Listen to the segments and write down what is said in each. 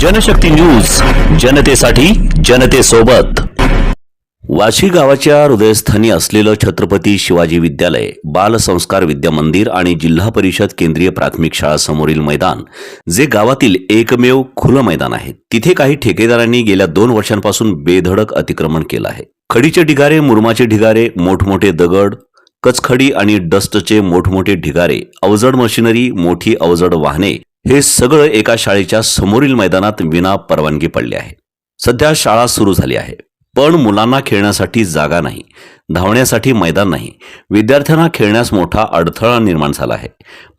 Janshakti news जनतेसाठी जनतेसोबत. वाशी गावाच्या हृदयस्थानी असलेलं छत्रपती शिवाजी विद्यालय बाल संस्कार विद्या मंदिर आणि जिल्हा परिषद केंद्रीय प्राथमिक शाळा समोरील मैदान जे गावातील एकमेव खुलं मैदान आहे. तिथे काही ठेकेदारांनी गेल्या दोन वर्षांपासून बेधडक अतिक्रमण केलं आहे. खडीचे ढिगारे मुरमाचे ढिगारे मोठमोठे दगड कचखडी आणि डस्टचे मोठमोठे ढिगारे अवजड मशिनरी मोठी अवजड वाहने हे सगळं एका शाळेच्या समोरील मैदानात विना परवानगी पडले आहे. सध्या शाळा सुरू झाली आहे. पण मुलांना खेळण्यासाठी जागा नाही. धावण्यासाठी मैदान नाही. विद्यार्थ्यांना खेळण्यास मोठा अडथळा निर्माण झाला आहे.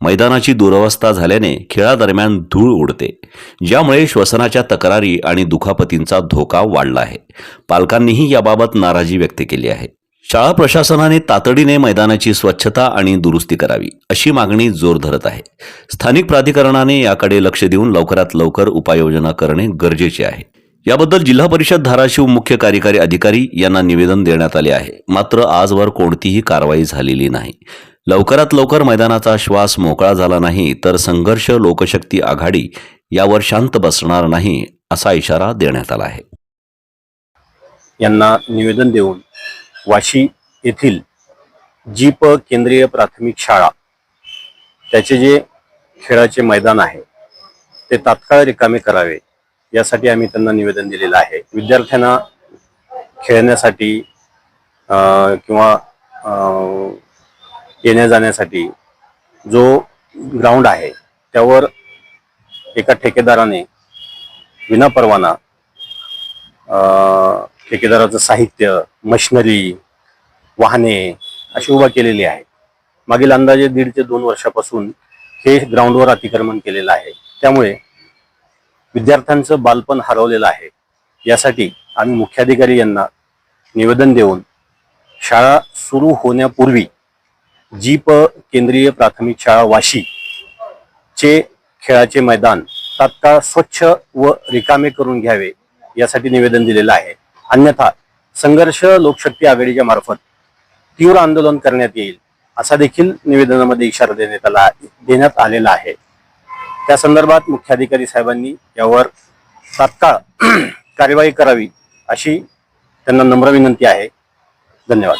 मैदानाची दुरवस्था झाल्याने खेळादरम्यान धूळ उडते. ज्यामुळे श्वसनाच्या तक्रारी आणि दुखापतींचा धोका वाढला आहे. पालकांनीही याबाबत नाराजी व्यक्त केली आहे. शाळा प्रशासनाने तातडीने मैदानाची स्वच्छता आणि दुरुस्ती करावी अशी मागणी जोर धरत आहे. स्थानिक प्राधिकरणाने याकडे लक्ष देऊन लवकरात लवकर उपाययोजना करणे गरजेचे आहे. याबद्दल जिल्हा परिषद धाराशिव मुख्य कार्यकारी अधिकारी यांना निवेदन देण्यात आले आहे. मात्र आजवर कोणतीही कारवाई झालेली नाही. लवकरात लवकर मैदानाचा श्वास मोकळा झाला नाही तर संघर्ष लोकशक्ती आघाडी यावर शांत बसणार नाही असा इशारा देण्यात आला आहे. यांना निवेदन देऊन वाशी येथील जीप केंद्रीय प्राथमिक शाळा त्याचे जे खेळाचे मैदान आहे ते तात्काळ रिकामे करावे यासाठी आम्ही त्यांना निवेदन दिलेलं आहे. विद्यार्थ्यांना खेळण्यासाठी किंवा येण्या जाण्यासाठी जो ग्राउंड आहे त्यावर एका ठेकेदाराने विनापरवाना ठेकेदाराचं साहित्य मशिनरी वाहने अशी उभा केलेली आहे. मागील अंदाजे दीड ते दोन वर्षापासून हे ग्राउंडवर अतिक्रमण केलेलं आहे. त्यामुळे विद्यार्थ्यांचं बालपण हरवलेलं आहे. यासाठी आम्ही मुख्याधिकारी यांना निवेदन देऊन शाळा सुरू होण्यापूर्वी जीप केंद्रीय प्राथमिक शाळा वाशी चे खेळाचे मैदान तात्काळ स्वच्छ व रिकामे करून घ्यावे यासाठी निवेदन दिलेलं आहे. अन्यथा संघर्ष लोकशक्ती आघाडीच्या मार्फत तीव्र आंदोलन करण्यात येईल असा देखील निवेदनामध्ये इशारा देण्यात आला देण्यात आलेला आहे. त्या संदर्भात मुख्याधिकारी साहेबांनी यावर तात्काळ कार्यवाही करावी अशी त्यांना नम्र विनंती आहे. धन्यवाद.